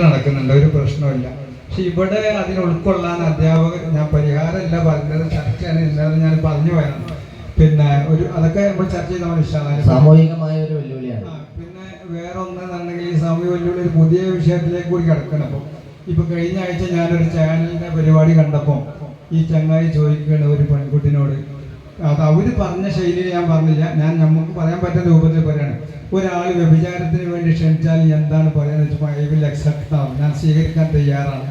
ഭംഗിയായിട്ട് നടക്കുന്നുണ്ട് ഒരു പ്രശ്നമില്ല പക്ഷെ ഇവിടെ അതിന് ഉൾക്കൊള്ളാൻ അധ്യാപകർ ഞാൻ പരിഹാരമല്ല പറഞ്ഞത് ചർച്ചയാണ് ഇന്നലെ ഞാൻ പറഞ്ഞു പോയാണ് പിന്നെ ഒരു അതൊക്കെ നമ്മൾ ചർച്ച ചെയ്ത മനസ്സിലാണ് സാമൂഹികമായ ഒരു വെല്ലുവിളിയാണ്. പിന്നെ വേറെ ഒന്നെന്നുണ്ടെങ്കിൽ ഈ സാമൂഹിക വെല്ലുവിളി ഒരു പുതിയ വിഷയത്തിലേക്ക് കൂടി കിടക്കണം അപ്പോൾ ഇപ്പൊ കഴിഞ്ഞ ആഴ്ച ഞാനൊരു ചാനലിന്റെ പരിപാടി കണ്ടപ്പോൾ ഈ ചങ്ങായി ചോദിക്കുകയാണ് ഒരു പെൺകുട്ടിനോട് അവർ പറഞ്ഞ ശൈലിയിൽ ഞാൻ പറഞ്ഞില്ല. ഞാൻ നമുക്ക് പറയാൻ പറ്റുന്ന രൂപത്തിൽ പറയാണ്. ഒരാൾ വ്യഭിചാരത്തിന് വേണ്ടി ക്ഷണിച്ചാൽ എന്താണ് പറയുന്നത് വെച്ചാൽ ഐ വിൽ അക്സെപ്റ്റ് ആവും ഞാൻ സ്വീകരിക്കാൻ തയ്യാറാണ്.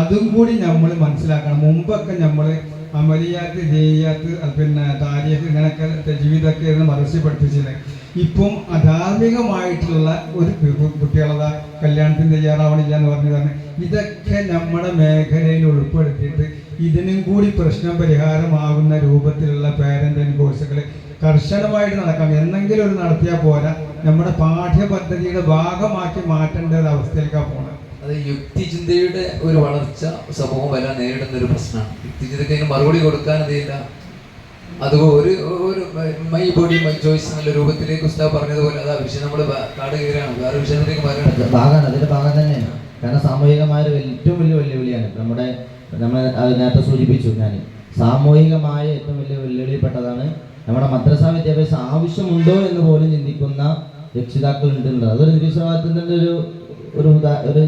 അതും കൂടി നമ്മൾ മനസ്സിലാക്കണം. മുമ്പൊക്കെ നമ്മൾ അമലിയാത്ത് ജയ്യാത്ത് പിന്നെ താരിഖ് ഇങ്ങനെയൊക്കെ ജീവിതമൊക്കെ ആയിരുന്നു മദർസി പഠിപ്പിച്ചത് ഇപ്പം അധാർമികമായിട്ടുള്ള ഒരു കുട്ടികളതാ കല്യാണത്തിന് തയ്യാറാവണില്ല എന്ന് പറഞ്ഞു തന്നെ ഇതൊക്കെ നമ്മുടെ മേഖലയിൽ ഉൾപ്പെടുത്തിയിട്ട് ഇതിനും കൂടി പ്രശ്നം പരിഹാരമാകുന്ന രൂപത്തിലുള്ള പാരന്റിങ് കോഴ്സുകൾ കർശനമായിട്ട് നടക്കാം. എന്നെങ്കിലും ഒരു നടത്തിയാൽ പോരാ. നമ്മുടെ പാഠ്യപദ്ധതിയുടെ ഭാഗമാക്കി മാറ്റേണ്ട ഒരു അവസ്ഥയിലേക്കാണ് പോകണം അത് യുക്തിചിന്തയുടെ ഒരു വളർച്ച സമൂഹം വരാൻ നേരിടുന്ന ഒരു പ്രശ്നമാണ്. യുക്തിചിന്തയ്ക്ക് അതിന് മറുപടി കൊടുക്കാൻ അതില്ല അത് ഒരു ഒരു മൈ ബോഡി മൈ ചോയ്സ് എന്നുള്ള രൂപത്തിലേക്ക് ഉസ്താവ് പറഞ്ഞതുപോലെ അതാ വിഷയം. നമ്മൾ കാട് കയറാണ് വേറെ വിഷയത്തിലേക്ക് ഭാഗമാണ്. അതിന്റെ ഭാഗം തന്നെയാണ്. കാരണം സാമൂഹികമായ ഏറ്റവും വലിയ വെല്ലുവിളിയാണ് നമ്മുടെ നമ്മൾ അത് നേരത്തെ സൂചിപ്പിച്ചു ഞാൻ സാമൂഹികമായ ഏറ്റവും വലിയ വെല്ലുവിളിപ്പെട്ടതാണ് നമ്മുടെ മദ്രസ വിദ്യാഭ്യാസം ആവശ്യമുണ്ടോ എന്ന് പോലും ചിന്തിക്കുന്ന രക്ഷിതാക്കൾ ഉണ്ട് അതൊരു നിരീശ്വരവാദത്തിന്റെ ഒരു ഒരു ഉദാ- ഒരു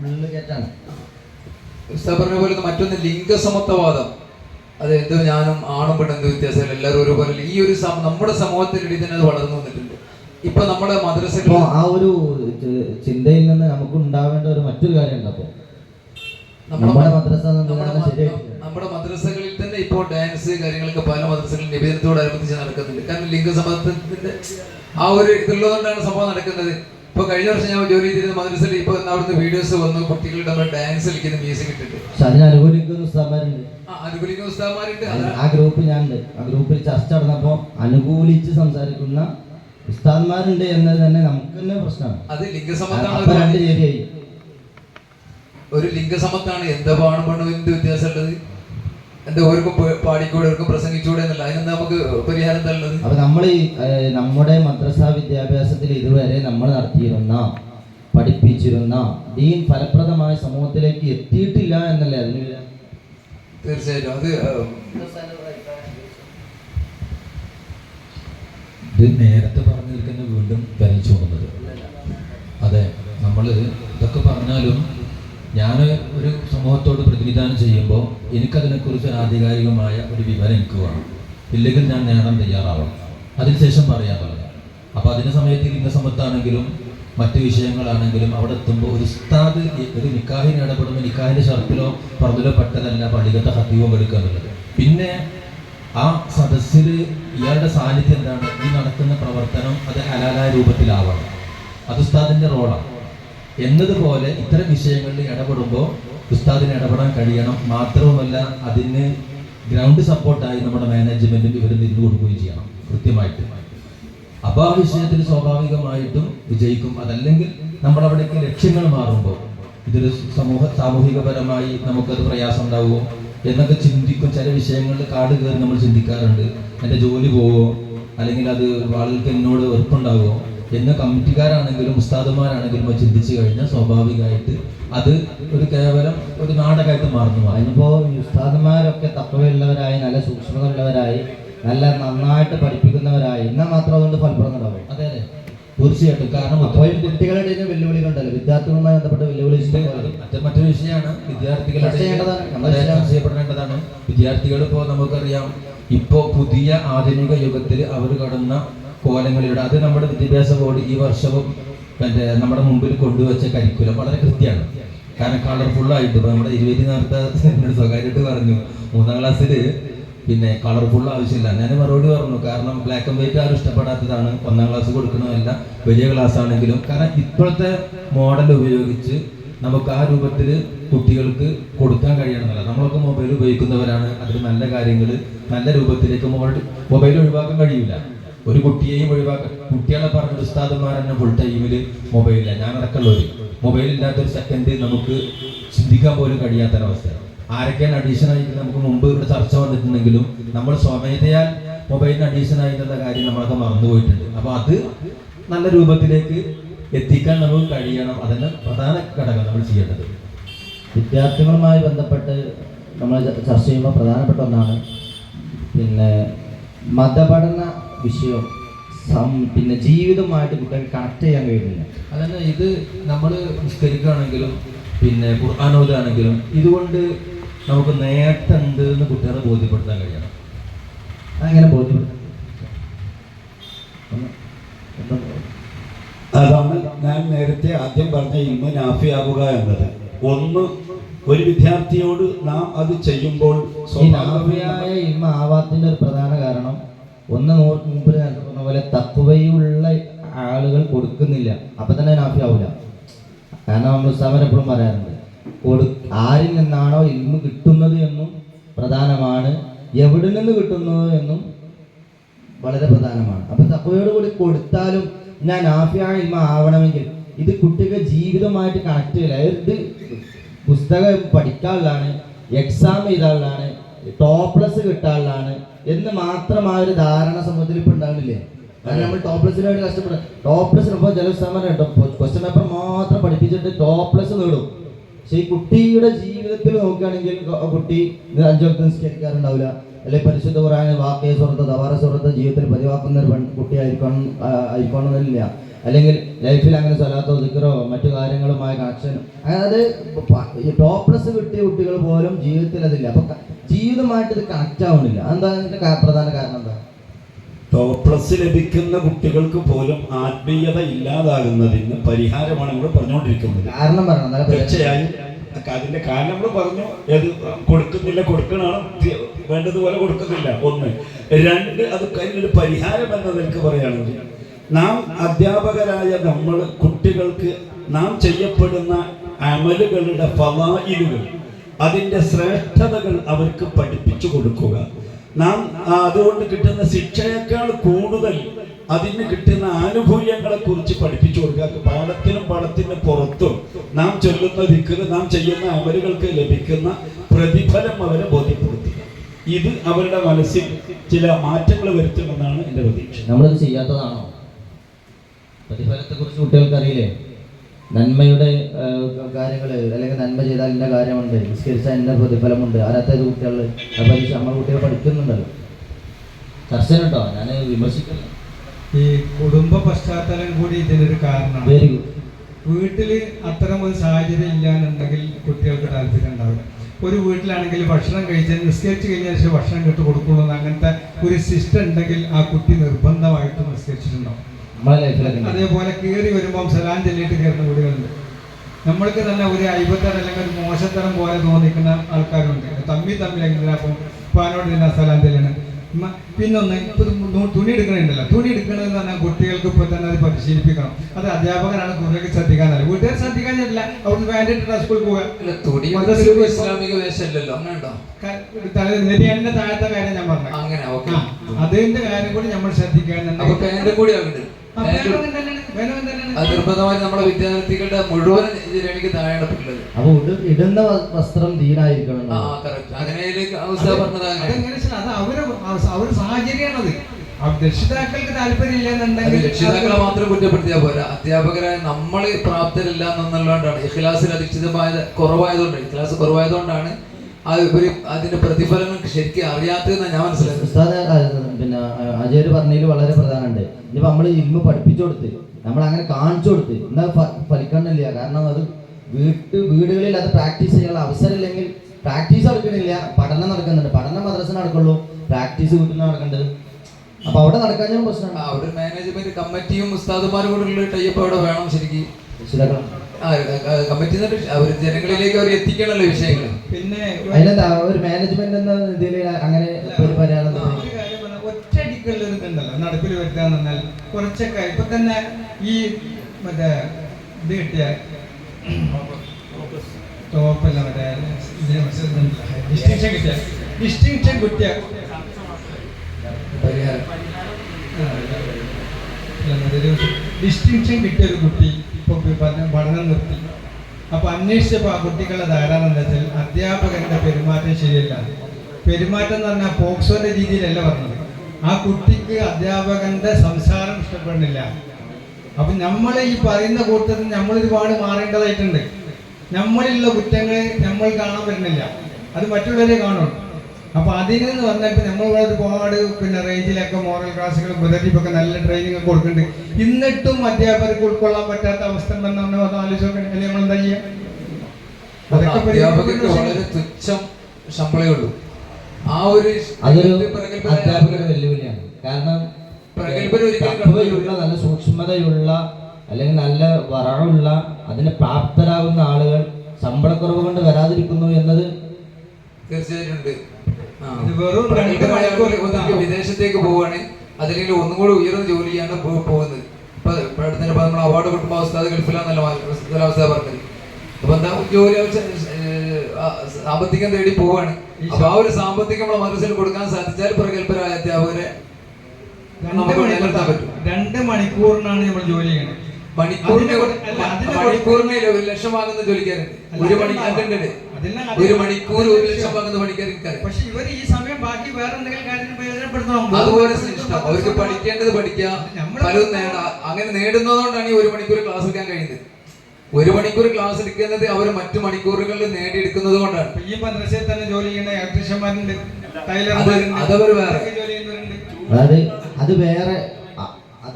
ഉള്ളുകയറ്റാണ് ഉസ്താവ് പറഞ്ഞ പോലെ മറ്റൊന്ന് ലിംഗസമത്വവാദം. അത് എന്തോ ഞാനും ആണും പെണ്ണും വ്യത്യാസമില്ല. എല്ലാവരും ഒരുപോലെ ഈ ഒരു നമ്മുടെ സമൂഹത്തിനിടയിൽ തന്നെ അത് വളർന്നു വന്നിട്ടുണ്ട്. ഇപ്പൊ നമ്മുടെ മദ്രസ ആ ഒരു ചിന്തയിൽ നിന്ന് നമുക്ക് ഉണ്ടാവേണ്ട ഒരു മറ്റൊരു കാര്യം അപ്പോൾ നമ്മുടെ മദ്രസ നമ്മുടെ മദ്രസകളിൽ തന്നെ ഇപ്പോൾ ഡാൻസ് കാര്യങ്ങളൊക്കെ പല മദ്രസകളിൽ നിവേദനത്തോടനുബന്ധിച്ച് നടക്കുന്നുണ്ട്. കാരണം ലിംഗസമത്വത്തിന്റെ ആ ഒരു ഇതുള്ളതുകൊണ്ടാണ് സംഭവം നടക്കുന്നത്. ഇപ്പൊ കഴിഞ്ഞ വർഷം ഞാൻ ജോലി ചെയ്തിരുന്ന മദ്രസയിൽ ഇപ്പൊ അവിടുന്ന് വീഡിയോസ് വന്നു. കുട്ടികളുടെ നമ്മുടെ ഡാൻസ് കളിക്കുന്ന മ്യൂസിക് ഇട്ടിട്ട്. അനുകൂലിക്കുന്ന ആ, അനുകൂലിക്കുന്ന ഉസ്താമാരുണ്ട് ആ ഗ്രൂപ്പ് ഞാനുണ്ട്. ആ ഗ്രൂപ്പിൽ ചർച്ച നടന്നപ്പോ അനുകൂലിച്ച് സംസാരിക്കുന്ന ഉസ്താദ്മാരുണ്ട് എന്നത് തന്നെ നമുക്ക് തന്നെ പ്രശ്നമാണ്. അത് ലിംഗസമത്വമാണ് രണ്ട് ഒരു ലിംഗസമത്താണ് എന്താ പാണും പെണ്ണും എന്ത് വ്യത്യാസമുള്ളത്? എന്താ ഓർക്കും പാടിക്കൂടെ ഓർക്കും പ്രസംഗിച്ചൂടെ എന്നല്ല. അതിനെന്താ നമുക്ക് പരിഹാരം തള്ളത് അപ്പൊ നമ്മൾ ഈ നമ്മുടെ മദ്രസ വിദ്യാഭ്യാസത്തിൽ ഇതുവരെ നമ്മൾ നടത്തിയിരുന്ന പഠിപ്പിച്ചിരുന്ന ദീൻ ഫലപ്രദമായ സമൂഹത്തിലേക്ക് എത്തിയിട്ടില്ല എന്നല്ലേ അതിന് തീർച്ചയായിട്ടും. അത് നേരത്തെ ഇത് നേരത്തെ പറഞ്ഞിരിക്കുന്ന വീണ്ടും വലിച്ചു പോകുന്നത് അതെ നമ്മൾ ഇതൊക്കെ പറഞ്ഞാലും ഞാൻ ഒരു സമൂഹത്തോട് പ്രതിനിധാനം ചെയ്യുമ്പോൾ എനിക്കതിനെക്കുറിച്ച് ആധികാരികമായ ഒരു വിവരം എനിക്ക് വേണം. ഇല്ലെങ്കിൽ ഞാൻ നേടാൻ തയ്യാറാവണം. അതിനുശേഷം പറയാൻ പറയാറുള്ളത് അപ്പോൾ അതിന് സമയത്ത് ഇന്ന ലിംഗസമത്താണെങ്കിലും മറ്റ് വിഷയങ്ങളാണെങ്കിലും അവിടെ എത്തുമ്പോൾ ഒരു ഉസ്താദ് ഒരു നിക്കാഹിന് ഇടപെടുമ്പോൾ നിക്കാഹിന്റെ ഷർട്ടിലോ പറഞ്ഞിലോ പെട്ടതല്ല പള്ളികത്തെ ഹത്തീവം എടുക്കുക പിന്നെ ആ സദസ്സിൽ ഇയാളുടെ സാന്നിധ്യം എന്താണ്? ഈ നടക്കുന്ന പ്രവർത്തനം അത് ഹലാലായ രൂപത്തിലാവണം. അത് ഉസ്താദിന്റെ റോളാണ്. എന്നതുപോലെ ഇത്തരം വിഷയങ്ങളിൽ ഇടപെടുമ്പോൾ ഉസ്താദിന് ഇടപെടാൻ കഴിയണം. മാത്രവുമല്ല അതിന് ഗ്രൗണ്ട് സപ്പോർട്ടായി നമ്മുടെ മാനേജ്മെന്റിൽ ഇവർ നിന്ന് കൊടുക്കുകയും ചെയ്യണം കൃത്യമായിട്ട്. അപ്പോൾ ആ വിഷയത്തിൽ സ്വാഭാവികമായിട്ടും വിജയിക്കും. അതല്ലെങ്കിൽ നമ്മൾ അവിടേക്ക് ലക്ഷ്യങ്ങൾ മാറുമ്പോൾ ഇതൊരു സമൂഹ സാമൂഹികപരമായി നമുക്കത് പ്രയാസം ഉണ്ടാവുമോ എന്നൊക്കെ ചിന്തിക്കും. ചില വിഷയങ്ങളിൽ കാട് കയറി നമ്മൾ ചിന്തിക്കാറുണ്ട്. എന്റെ ജോലി പോവോ? അല്ലെങ്കിൽ അത് ആളുകൾക്ക് എന്നോട് വെറുപ്പുണ്ടാവുമോ എന്ന് കമ്മിറ്റിക്കാരാണെങ്കിലും ഉസ്താദുമാരാണെങ്കിലും ചിന്തിച്ചു കഴിഞ്ഞാൽ സ്വാഭാവികമായിട്ട് അത് ഒരു കേവലം ഒരു നാടകമായിട്ട് മാറുന്നു മാറും അതിനിപ്പോ ഈ ഉസ്താദന്മാരൊക്കെ തക്കവയുള്ളവരായി നല്ല സൂക്ഷ്മതയുള്ളവരായി നല്ല നന്നായിട്ട് പഠിപ്പിക്കുന്നവരായി എന്നാൽ മാത്രം അതുകൊണ്ട് ഫലപ്രദം ഉണ്ടാവും അതെ അതെ. തീർച്ചയായിട്ടും. കാരണം അപ്പോൾ കുട്ടികളുടെ വെല്ലുവിളികൾ വെല്ലുവിളികളുണ്ടല്ലോ. വിദ്യാർത്ഥികളുമായി ബന്ധപ്പെട്ട വെല്ലുവിളി മറ്റൊരു വിഷയമാണ്. വിദ്യാർത്ഥികൾ. ചെയ്യപ്പെടേണ്ടതാണ്. വിദ്യാർത്ഥികൾ ഇപ്പോൾ നമുക്കറിയാം ഇപ്പോൾ പുതിയ ആധുനിക യുഗത്തിൽ അവർ കടന്ന കോലങ്ങളിലൂടെ. അത് നമ്മുടെ വിദ്യാഭ്യാസ ബോർഡ് ഈ വർഷവും മറ്റേ നമ്മുടെ മുമ്പിൽ കൊണ്ടുവച്ച കരിക്കുലം വളരെ കൃത്യമാണ്. കാരണം കളർഫുൾ ആയിട്ട് ഇപ്പൊ നമ്മുടെ ഇരുപത്തി നേരത്തെ സ്വകാര്യമായിട്ട് പറഞ്ഞു. മൂന്നാം ക്ലാസ്സിൽ പിന്നെ കളർഫുൾ ആവശ്യമില്ല. ഞാൻ മറുപടി പറഞ്ഞു. കാരണം ബ്ലാക്ക് ആൻഡ് വൈറ്റ് ആരും ഇഷ്ടപ്പെടാത്തതാണ്. ഒന്നാം ക്ലാസ് കൊടുക്കണമല്ല വലിയ ക്ലാസ് ആണെങ്കിലും. കാരണം ഇപ്പോഴത്തെ മോഡൽ ഉപയോഗിച്ച് നമുക്ക് ആ രൂപത്തിൽ കുട്ടികൾക്ക് കൊടുക്കാൻ കഴിയണമെന്നല്ല. നമ്മളൊക്കെ മൊബൈൽ ഉപയോഗിക്കുന്നവരാണ്. അതിൽ നല്ല കാര്യങ്ങൾ നല്ല രൂപത്തിലേക്ക് മൊബൈൽ ഒഴിവാക്കാൻ കഴിയില്ല ഒരു കുട്ടിയെയും ഒഴിവാക്കാൻ കുട്ടികളെ പറഞ്ഞ ഉസ്താദന്മാർ തന്നെ ഫുൾ ടൈമിൽ മൊബൈലില്ല ഞാൻ അടക്കമുള്ളവർ മൊബൈൽ ഇല്ലാത്തൊരു സെക്കൻഡ് നമുക്ക് ചിന്തിക്കാൻ പോലും കഴിയാത്ത അവസ്ഥയാണ് ആരൊക്കെയാണ് അഡീഷൻ ആയിട്ട് നമുക്ക് മുമ്പ് ഇവിടെ ചർച്ച വന്നിട്ടുണ്ടെങ്കിലും നമ്മൾ സ്വമേധയാൽ മൊബൈലിന് അഡീഷൻ ആയിട്ടുള്ള കാര്യം നമ്മളൊക്കെ മറന്നുപോയിട്ടുണ്ട് അപ്പോൾ അത് നല്ല രൂപത്തിലേക്ക് എത്തിക്കാൻ നമുക്ക് കഴിയണം. അതന്നെ പ്രധാന ഘടകം നമ്മൾ ചെയ്യേണ്ടത്. വിദ്യാർത്ഥികളുമായി ബന്ധപ്പെട്ട് നമ്മൾ ചർച്ച ചെയ്യുമ്പോൾ പ്രധാനപ്പെട്ട ഒന്നാണ് പിന്നെ മതപഠന വിഷയം സം പിന്നെ ജീവിതമായിട്ട് കുട്ടികൾക്ക് കണക്ട് ചെയ്യാൻ കഴിയുന്നില്ല. അതന്നെ ഇത് നമ്മൾ നിസ്കരിക്കുകയാണെങ്കിലും പിന്നെ ഖുർആാനോദാണെങ്കിലും ഇതുകൊണ്ട് നമുക്ക് നേട്ടമുണ്ട് എന്ന് കുട്ടികളെ ബോധ്യപ്പെടുത്താൻ കഴിയണം. അങ്ങനെ ബോധ്യപ്പെടുത്തും അതാണ് ഞാൻ നേരത്തെ ആദ്യം പറഞ്ഞ ഇന്ന് നാഫിയാവുക എന്നത്. ഒന്ന് ഒരു വിദ്യാർത്ഥിയോട് നാം അത് ചെയ്യുമ്പോൾ ആവാത്തിന്റെ ഒരു പ്രധാന കാരണം ഒന്ന് മുമ്പ് നേരത്തെ പറഞ്ഞ പോലെ തക്കുവയുള്ള ആളുകൾ കൊടുക്കുന്നില്ല. അപ്പൊ തന്നെ നാഫി ആവില്ല കാരണം നമ്മൾ ഉസ്താമൻ എപ്പോഴും പറയാറുണ്ട് കൊടു ആരിൽ നിന്നാണോ ഇൽമ കിട്ടുന്നത് എന്നും പ്രധാനമാണ്. എവിടെ നിന്ന് കിട്ടുന്നത് എന്നും വളരെ പ്രധാനമാണ്. അപ്പൊ തക്കവയോട് കൂടി കൊടുത്താലും ഞാൻ നാഫിയായ ഇൽമ ആവണമെങ്കിൽ ഇത് കുട്ടികൾ ജീവിതമായിട്ട് കണക്ട് ചെയ്യില്ല ഇത് പുസ്തകം പഠിക്കാനുള്ളതാണ് എക്സാം എഴുതാനുള്ളതാണ് ടോപ്പ് പ്ലസ് കിട്ടാനുള്ളതാണ് എന്ന് മാത്രം ആ ഒരു ധാരണ സമൂഹത്തിൽ ഇപ്പൊ ഉണ്ടാവുന്നില്ലേ കാരണം നമ്മൾ ടോപ്ലസിന് വേണ്ടി കഷ്ടപ്പെടും ടോപ്പ് പ്ലസിന് ഇപ്പോൾ ചില ഉസ്താമാരുണ്ട് ക്വസ്റ്റ്യൻ പേപ്പർ മാത്രം പഠിപ്പിച്ചിട്ട് ടോപ്ലസ് നേടും. പക്ഷെ ഈ കുട്ടിയുടെ ജീവിതത്തിൽ നോക്കുകയാണെങ്കിൽ കുട്ടി അഞ്ചു വക്ത് നിസ്കരിക്കാറുണ്ടാവില്ല. അല്ലെങ്കിൽ പരിശുദ്ധ ഖുറാൻ വാക്കേ സുഹൃത്ത് തവാറ സുഹൃത്ത് ജീവിതത്തിൽ പതിവാക്കുന്ന ഒരു പെൺ കുട്ടിയായിരിക്കണം ആ, ആയിക്കോണമെന്നില്ല അല്ലെങ്കിൽ ലൈഫിൽ അങ്ങനെ സ്വലാത്തോ ദിക്കറോ മറ്റു കാര്യങ്ങളുമായ കണക്ഷനും അതായത് ടോപ്ലസ് കിട്ടിയ കുട്ടികൾ പോലും ജീവിതത്തിൽ അതില്ല. അപ്പൊ ജീവിതമായിട്ട് ഇത് കണക്ട് ആവുന്നില്ല. എന്താ ഇതിന്റെ കാ- പ്രധാന കാരണം എന്താ? ടോപ്ലസ് പ്ലസ് ലഭിക്കുന്ന കുട്ടികൾക്ക് പോലും ആത്മീയത ഇല്ലാതാകുന്നതിന് പരിഹാരമാണ് നമ്മൾ പറഞ്ഞുകൊണ്ടിരിക്കുന്നത്. കാരണം പറയണം. പരിഹാരം. തീർച്ചയായും. അതിന്റെ കാരണം നമ്മൾ പറഞ്ഞു. ഏത് കൊടുക്കുന്നില്ല കൊടുക്കണം വേണ്ടതുപോലെ കൊടുക്കുന്നില്ല. ഒന്ന്. രണ്ട് അത് അതിനൊരു പരിഹാരം എന്ന നിലയ്ക്ക് പറയുകയാണെങ്കിൽ നാം അധ്യാപകരായ നമ്മൾ കുട്ടികൾക്ക് നാം ചെയ്യപ്പെടുന്ന അമലുകളുടെ ഫലായിലുകൾ അതിന്റെ ശ്രേഷ്ഠതകൾ അവർക്ക് പഠിപ്പിച്ചു കൊടുക്കുക. നാം അതുകൊണ്ട് കിട്ടുന്ന ശിക്ഷയേക്കാൾ കൂടുതൽ അതിന് കിട്ടുന്ന ആനുകൂല്യങ്ങളെ കുറിച്ച് പഠിപ്പിച്ചു കൊടുക്കുക. പാഠത്തിനും പാഠത്തിന് പുറത്തും നാം ചൊല്ലുന്ന ദിക്കുന്ന നാം ചെയ്യുന്ന അമലുകൾക്ക് ലഭിക്കുന്ന പ്രതിഫലം അവരെ ബോധ്യപ്പെടുത്തുക. ഇത് അവരുടെ മനസ്സിൽ ചില മാറ്റങ്ങൾ വരുത്തുമെന്നാണ് എന്റെ പ്രതീക്ഷ. നമ്മൾ ചെയ്യാത്തതാണോ? പ്രതിഫലത്തെ കുറിച്ച് കുട്ടികൾക്ക് അറിയില്ലേ നന്മയുടെ കാര്യങ്ങൾ അല്ലെങ്കിൽ നന്മ ചെയ്താൽ ഇന്ന കാര്യമുണ്ട് നിസ്കരിച്ചാൽ ഇന്ന പ്രതിഫലമുണ്ട് ആരാത്തത് കുട്ടികൾ അത് പരീക്ഷ നമ്മൾ കുട്ടികൾ പഠിക്കുന്നുണ്ടല്ലോ. കർശന കേട്ടോ ഞാൻ വിമർശിക്കില്ല ഈ കുടുംബ പശ്ചാത്തലം കൂടി ഇതിനൊരു കാരണമാണ്. വെരി ഗുഡ് വീട്ടിൽ അത്തരം ഒരു സാഹചര്യം ഇല്ലാന്നുണ്ടെങ്കിൽ കുട്ടികൾക്ക് താല്പര്യം ഉണ്ടാവില്ല. ഒരു വീട്ടിലാണെങ്കിൽ ഭക്ഷണം കഴിച്ചാൽ നിസ്കരിച്ച് കഴിഞ്ഞ ശേഷം ഭക്ഷണം കിട്ടു കൊടുക്കുള്ളൂ അങ്ങനത്തെ ഒരു സിസ്റ്റം ഉണ്ടെങ്കിൽ ആ കുട്ടി നിർബന്ധമായിട്ട് നിസ്കരിച്ചിട്ടുണ്ടാവും. അതേപോലെ കയറി വരുമ്പോൾ സലാം ചൊല്ലിയിട്ട് കയറുന്ന വീടുകളുണ്ട്. നമ്മൾക്ക് തന്നെ ഒരു അയ്പത്തരം അല്ലെങ്കിൽ ഒരു മോശത്തരം പോലെ തോന്നിക്കുന്ന ആൾക്കാരുണ്ട്. തമ്മി തമ്മിൽ എങ്ങനെ അപ്പം പാനോട് തന്നെ സലാം ചെല്ലണം? പിന്നെ പിന്നൊന്ന് ഇപ്പൊ തുണി എടുക്കണുണ്ടല്ലോ തുണി എടുക്കണമെന്ന് പറഞ്ഞാൽ കുട്ടികൾക്ക് ഇപ്പൊ തന്നെ അത് പരിശീലിപ്പിക്കണം. അത് അധ്യാപകരാണ് കുട്ടികൾക്ക് ശ്രദ്ധിക്കാനല്ല വീട്ടുകാർ ശ്രദ്ധിക്കാനില്ല അവിടുന്ന് വേണ്ടിട്ട് സ്കൂളിൽ ഇസ്ലാമിക വേഷമല്ലല്ലോ. അങ്ങനെ താഴത്തെ കാര്യം ഞാൻ പറഞ്ഞു. അങ്ങനെ അതിന്റെ കാര്യം കൂടി നമ്മൾ ശ്രദ്ധിക്കാൻ കൂടി ആകുന്നുണ്ട് നിർബന്ധമായി നമ്മുടെ വിദ്യാർത്ഥികളുടെ മുഴുവൻ ശ്രേണിക്ക് താഴെപ്പെട്ടുള്ളത് അപ്പൊ ഇട- ഇടുന്ന വസ്ത്രം ദീനായിരിക്കണം ആ. കറക്റ്റ് അങ്ങനെ. അത് അവർ അവർ സാഹചര്യമാണത്. രക്ഷിതാക്കൾക്ക് താല്പര്യം അത് രക്ഷിതാക്കളെ മാത്രം കുറ്റപ്പെടുത്തിയാൽ പോരാ. അധ്യാപകരായ നമ്മൾ പ്രാപ്തരില്ല എന്നുള്ളതുകൊണ്ടാണ് ഇഖ്ലാസിൽ അധിഷ്ഠിതമായത് കുറവായതുകൊണ്ട്. ഇഖ്ലാസ് കുറവായതുകൊണ്ടാണ് ഒരു അതിന്റെ പ്രതിഫലങ്ങൾ ശരിക്കും അറിയാത്തതെന്ന് ഞാൻ മനസ്സിലാക്കുന്നത്. പിന്നെ അജയർ പറഞ്ഞതിൽ വളരെ പ്രധാനമുണ്ട്. ഇനിയിപ്പോ നമ്മൾ ഇന്ന് പഠിപ്പിച്ചു കൊടുത്ത് നമ്മൾ അങ്ങനെ കാണിച്ചു കൊടുത്ത് എന്നാൽ ഫലിക്കണമെന്നില്ല കാരണം അത് വീട്ട് വീടുകളിൽ അത് പ്രാക്ടീസ് ചെയ്യാനുള്ള അവസരം ഇല്ലെങ്കിൽ പ്രാക്ടീസ് നടക്കണില്ല. പഠനം നടക്കുന്നുണ്ട്. പഠനം മദ്രസ നടക്കുള്ളൂ. പ്രാക്ടീസ് വീട്ടിൽ നടക്കേണ്ടത്. അപ്പൊ അവിടെ നടക്കാൻ ആ പ്രശ്നമാണ്. അവിടെ മാനേജ്മെന്റ് കമ്മിറ്റിയും ഉസ്താദുമാരും കൂടെ ഉള്ള ടൈപ്പ് അവിടെ വേണം ശരിക്കും. കമ്മിറ്റി അവർ ജനങ്ങളിലേക്ക് അവർ എത്തിക്കണല്ലോ വിഷയങ്ങൾ പിന്നെ അതിനെന്താ ഒരു മാനേജ്മെന്റ് എന്ന രീതിയിൽ അങ്ങനെ ഒരു ഒറ്റയടിക്കുള്ള ഇതുണ്ടല്ലോ നടപ്പിൽ പറഞ്ഞാൽ കുറച്ചൊക്കെ ഇപ്പൊ തന്നെ ഈ മറ്റേ ഇത് കിട്ടിയ ടോപ്പല്ല മറ്റേ ഡിസ്റ്റിങ്ഷൻ കിട്ടിയ ഡിസ്റ്റിങ്ഷൻ കിട്ടിയ ഡിസ്റ്റിങ്ഷൻ കിട്ടിയ ഒരു കുട്ടി ഇപ്പോൾ പഠനം നിർത്തി. അപ്പോൾ അന്വേഷിച്ചപ്പോൾ ആ കുട്ടികളുടെ ധാരണ എന്താ വെച്ചാൽ അധ്യാപകന്റെ പെരുമാറ്റം ശരിയല്ല. പെരുമാറ്റം എന്ന് പറഞ്ഞാൽ പോക്സോന്റെ രീതിയിലല്ല പറഞ്ഞത്. ആ കുട്ടിക്ക് അധ്യാപകന്റെ സംസാരം ഇഷ്ടപ്പെടുന്നില്ല. അപ്പൊ നമ്മൾ ഈ പറയുന്ന കൂട്ടത്തിൽ നമ്മൾ ഒരുപാട് മാറേണ്ടതായിട്ടുണ്ട്. നമ്മളിലുള്ള കുറ്റങ്ങൾ നമ്മൾ കാണാൻ പറ്റുന്നില്ല. അത് മറ്റുള്ളവരെ കാണുള്ളൂ അപ്പൊ അതിൽ നിന്ന് ഇപ്പൊ നമ്മളിവിടെ ഒരുപാട് പിന്നെ റേഞ്ചിലൊക്കെ മോറൽ ക്ലാസ്സുകൾ ഉപദേശിപ്പൊക്കെ നല്ല ട്രെയിനിങ് ഒക്കെ കൊടുക്കുന്നുണ്ട്. എന്നിട്ടും അധ്യാപകർക്ക് ഉൾക്കൊള്ളാൻ പറ്റാത്ത അവസ്ഥ ഉണ്ടെന്നാണ് അത് ആലോചിച്ച് നോക്കണേ. നമ്മൾ എന്താ ചെയ്യുക അധ്യാപകർക്ക് വളരെ തുച്ഛം ശമ്പളമേ ഉള്ളൂ. ആ ഒരു അതൊരു അധ്യാപകരുടെ വെല്ലുവിളിയാണ്. കാരണം തത്വതയുള്ള നല്ല സൂക്ഷ്മതയുള്ള അല്ലെങ്കിൽ നല്ല വറവുള്ള അതിന് പ്രാപ്തരാകുന്ന ആളുകൾ ശമ്പളക്കുറവ് കൊണ്ട് വരാതിരിക്കുന്നു എന്നത് തീർച്ചയായിട്ടും ഉണ്ട്. വിദേശത്തേക്ക് പോവുകയാണ്. അതിലെങ്കിൽ ഒന്നും കൂടി ഉയർന്ന ജോലിയാണ് ചെയ്യാണ് പോകുന്നത്. ഇപ്പൊ ഇപ്പൊ നമ്മൾ അവാർഡ് കിട്ടുമ്പോൾ അവസ്ഥ ഗൾഫിലാന്നല്ല അവസ്ഥ പറഞ്ഞത്. അപ്പൊ എന്താ ജോലി സാമ്പത്തികം തേടി പോവാണ് അപ്പൊ ആ ഒരു സാമ്പത്തികം നമ്മളെ മനസ്സിൽ കൊടുക്കാൻ സാധിച്ചാൽ പ്രഗത്ഭരായ അധ്യാപകരെ രണ്ട് നമുക്ക് മണിക്കൂർ നിലനിർത്താൻ പറ്റും. രണ്ട് മണിക്കൂറിനാണ് നമ്മൾ ജോലി ചെയ്യുന്നത് മണിക്കൂറിന് മണിക്കൂറിന് ഒരു ലക്ഷം വാങ്ങുന്ന ജോലിക്കാരുണ്ട് ഒരു മണിക്കൂറിന്റെ ഒരു മണിക്കൂർ ഒരു ലക്ഷം വാങ്ങുന്ന പണിക്കാർക്ക് പക്ഷെ ഇവർ ഈ സമയം ബാക്കി വേറെ എന്തെങ്കിലും കാര്യത്തിന് പ്രയോജനപ്പെടുത്തണം അതുപോലെ ഇഷ്ടം അവർക്ക് പഠിക്കേണ്ടത് പഠിക്കാം പലതും നേടാം. അങ്ങനെ നേടുന്നതുകൊണ്ടാണ് ഈ ഒരു മണിക്കൂർ ക്ലാസ് എടുക്കാൻ കഴിയുന്നത്. ഒരു മണിക്കൂർ ക്ലാസ് എടുക്കുന്നത് അവർ മറ്റു മണിക്കൂറുകളിൽ നേടിയെടുക്കുന്നത് കൊണ്ടാണ്. ഈ മദ്രസയിൽ തന്നെ ജോലി ചെയ്യുന്ന ഇലക്ട്രീഷ്യന്മാരുണ്ട് അതവർ വേറെ. അത് വേറെ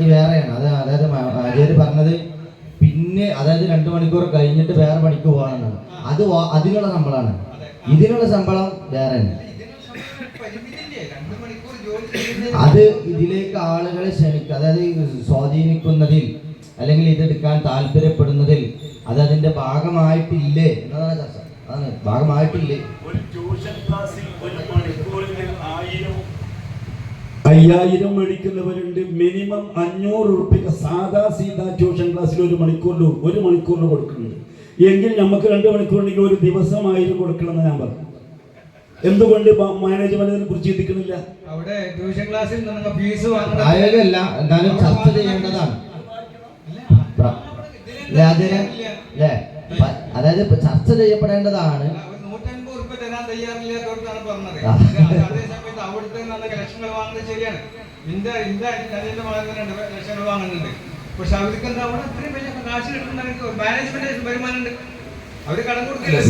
അത് വേറെയാണ്. അത് അതായത് ആചാര്യ പറഞ്ഞത് പിന്നെ അതായത് രണ്ടു മണിക്കൂർ കഴിഞ്ഞിട്ട് വേറെ പണിക്ക് പോകാനാണ് അത് അതിനുള്ള ശമ്പളമാണ് ഇതിനുള്ള ശമ്പളം വേറെ അത് ഇതിലേക്ക് ആളുകളെ ക്ഷണിക്കുക അതായത് സ്വാധീനിക്കുന്നതിൽ അല്ലെങ്കിൽ ഇതെടുക്കാൻ താല്പര്യപ്പെടുന്നതിൽ അത് അതിന്റെ ഭാഗമായിട്ടില്ലേ എന്നതാണ് ചർച്ച. അതാണ് ഭാഗമായിട്ടില്ലേ ഒരു ട്യൂഷൻ ക്ലാസ്സിൽ ഒരു മണിക്കൂറിന് ആയിരം അയ്യായിരം മേടിക്കുന്നവരുണ്ട്. മിനിമം അഞ്ഞൂറ് ഉറുപ്പിക സാധാ സീതാ ട്യൂഷൻ ക്ലാസ്സിൽ ഒരു മണിക്കൂറിൽ ഒരു മണിക്കൂറിന് കൊടുക്കുന്നുണ്ട്. എങ്കിൽ നമുക്ക് രണ്ട് മണിക്കൂറുണ്ടെങ്കിൽ ഒരു ദിവസം ആയിരം കൊടുക്കണമെന്ന് ഞാൻ പറഞ്ഞു. എന്തുകൊണ്ട് മാനേജ്മെന്റിനെ കുറിച്ച് ചിന്തിക്കുന്നില്ല അവിടെ ട്യൂഷൻ ക്ലാസ്സിൽ നിന്ന് ഫീസ് പ്രായോഗികമല്ല എന്നാലും ചർച്ച ചെയ്യേണ്ടതാണ്? അതായത് ഇപ്പൊ ചർച്ച ചെയ്യപ്പെടേണ്ടതാണ്. നൂറ്റൻപത് ഉറുപ്പ തരാൻ തയ്യാറില്ലാത്തവർക്കാണ് പറഞ്ഞത്. അവിടുത്തെ നല്ല ലക്ഷങ്ങൾ വാങ്ങുന്നത് ശരിയാണ്. ഇന്ത്യ ഇന്ത്യ അതിന്റെ തന്നെ ലക്ഷങ്ങൾ വാങ്ങുന്നുണ്ട്. പക്ഷെ അവർക്ക് എന്താ അവിടെ? അത്രയും വലിയ കാശ് കിട്ടുന്നവർക്ക് മാനേജ്മെന്റ് വരുമാനമുണ്ട്.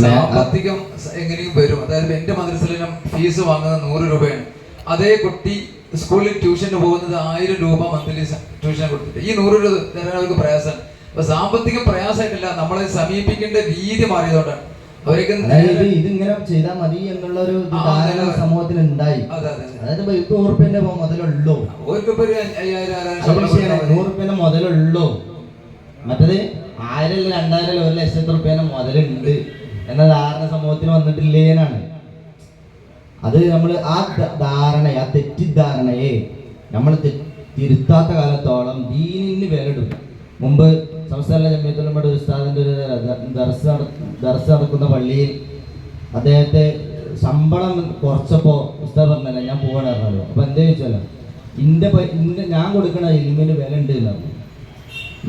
സാമ്പത്തികം എങ്ങനെയും വരും. അതായത് എന്റെ മദ്രസയിൽ ഫീസ് വാങ്ങുന്നത് നൂറ് രൂപയാണ്. അതേ കുട്ടി സ്കൂളിൽ ട്യൂഷന് പോകുന്നത് ആയിരം രൂപ മന്ത്ലി ട്യൂഷൻ കൊടുത്തിട്ട്. ഈ നൂറ് രൂപ തരാൻ അവർക്ക് പ്രയാസമാണ്. അപ്പൊ സാമ്പത്തികം പ്രയാസമായിട്ടില്ല നമ്മളെ സമീപിക്കേണ്ട രീതി മാറിയതുകൊണ്ടാണ്. അതായത് ഇതിങ്ങനെ ചെയ്താൽ മതി എന്നുള്ള ഒരു ധാരണ സമൂഹത്തിൽ ഉണ്ടായി അതെ അതെ അതെ. അതായത് ഇപ്പൊ നൂറുപ്യന്റെ മുതലുള്ളൂ. നൂറുപ്യന്റെ മുതലുള്ളൂ. മറ്റത് ആയിരം രണ്ടായിരം ഒരു ലക്ഷത്തി റുപ്യേന്റെ മുതലുണ്ട് എന്ന ധാരണ സമൂഹത്തിൽ വന്നിട്ടില്ലേനാണ് അത് നമ്മൾ ആ ധാരണ ധാരണയെ ആ തെറ്റിദ്ധാരണയെ നമ്മൾ തിരുത്താത്ത കാലത്തോളം ദീനിന് വിലടും മുമ്പ് സംസ്ഥാന ജമ്മിയത്തുലമ്മയുടെ ഉസ്താദിന്റെ ഒരു ദർശ ദർശ നടക്കുന്ന പള്ളിയിൽ അദ്ദേഹത്തെ ശമ്പളം കുറച്ചപ്പോൾ ഉസ്താദ് പറഞ്ഞല്ല ഞാൻ പോകാൻ പറഞ്ഞല്ലോ അപ്പൊ എന്താ ചോദിച്ചാലോ ഇന്റെ ഇന്റെ ഞാൻ കൊടുക്കണ ഇൽമിന് വില ഉണ്ട് എന്നാണ്.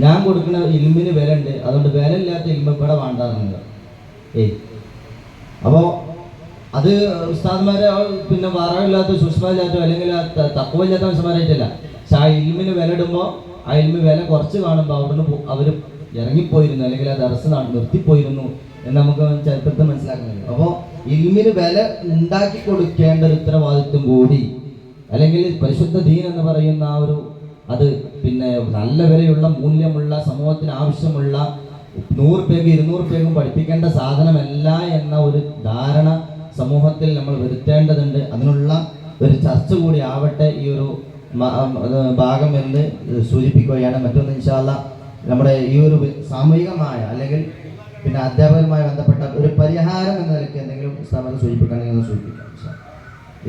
ഞാൻ കൊടുക്കുന്ന ഇൽമിന് വില ഉണ്ട് അതുകൊണ്ട് വില ഇല്ലാത്ത ഇൽമ ഇവിടെ വേണ്ടാറുണ്ട് ഏയ്. അപ്പോൾ അത് ഉസ്താദ്മാരെ പിന്നെ വറവില്ലാത്ത സുഷ്മയില്ലാത്ത അല്ലെങ്കിൽ തക്കവില്ലാത്ത മനുഷ്യന്മാരായിട്ടല്ല. പക്ഷെ ആ ഇൽമിന് വില ഇടുമ്പോൾ ആ ഇൽമി വില കുറച്ച് കാണുമ്പോൾ അവിടുന്ന് അവർ ഇറങ്ങിപ്പോയിരുന്നു അല്ലെങ്കിൽ ആ ദർസ് നിർത്തിപ്പോയിരുന്നു എന്ന് നമുക്ക് ചരിത്രത്തെ മനസ്സിലാക്കാൻ കഴിയും അപ്പോൾ ഇൽമിന് വില ഉണ്ടാക്കി കൊടുക്കേണ്ട ഒരു ഉത്തരവാദിത്വം കൂടി അല്ലെങ്കിൽ പരിശുദ്ധ ദീൻ എന്ന് പറയുന്ന ആ ഒരു അത് പിന്നെ നല്ല വിലയുള്ള മൂല്യമുള്ള സമൂഹത്തിന് ആവശ്യമുള്ള നൂറ് പേർക്ക് ഇരുന്നൂറ് പേർക്കും പഠിപ്പിക്കേണ്ട സാധനമല്ല എന്ന ഒരു ധാരണ സമൂഹത്തിൽ നമ്മൾ വരുത്തേണ്ടതുണ്ട്. അതിനുള്ള ഒരു ചർച്ച കൂടി ആവട്ടെ ഈ ഒരു ഭാഗം എന്ന് സൂചിപ്പിക്കുകയാണ് മറ്റൊന്ന് ഇൻഷാല്ല നമ്മുടെ ഈ ഒരു സാമൂഹികമായ അല്ലെങ്കിൽ പിന്നെ അധ്യാപകരുമായി ബന്ധപ്പെട്ട ഒരു പരിഹാരം എന്ന നിലയ്ക്ക് എന്തെങ്കിലും സ്ഥാപനം സൂചിപ്പിക്കണമെങ്കിൽ ഒന്ന് സൂചിപ്പിക്കാം.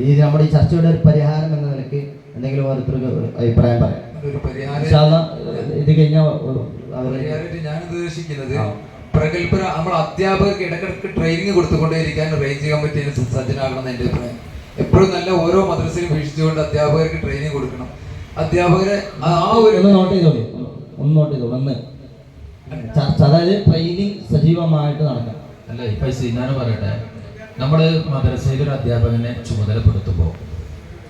ഈ നമ്മുടെ ഈ ചർച്ചയുടെ ഒരു പരിഹാരം എന്ന നിലയ്ക്ക് എന്തെങ്കിലും ഓരോരുത്തർക്ക് അഭിപ്രായം പറയാം ഇത് കഴിഞ്ഞാൽ ഞാൻ ഉദ്ദേശിക്കുന്നത്. പ്രഗത്ഭര നമ്മൾ അധ്യാപകർക്ക് ഇടക്കിടക്ക് ട്രെയിനിങ് കൊടുത്തുകൊണ്ടേയിരിക്കാൻ റേഞ്ച് കമ്മിറ്റിയിൽ സജ്ജനാകണം എന്റെ അഭിപ്രായം എപ്പോഴും നല്ല ഓരോ മദ്രസയും വീക്ഷിച്ചുകൊണ്ട് അധ്യാപകർക്ക് ട്രെയിനിങ് കൊടുക്കണം. അധ്യാപകരെ ആ ഒരു നോട്ട് ചെയ്തോളൂ ഒന്ന് നോട്ട് ചെയ്തോളൂ ഒന്ന്. ചർച്ച അതായത് ട്രെയിനിങ് സജീവമായിട്ട് നടക്കണം. അല്ല ഇപ്പൊ ഞാൻ പറയട്ടെ. നമ്മൾ മദ്രസയിൽ ഒരു അധ്യാപകനെ ചുമതലപ്പെടുത്തുമ്പോൾ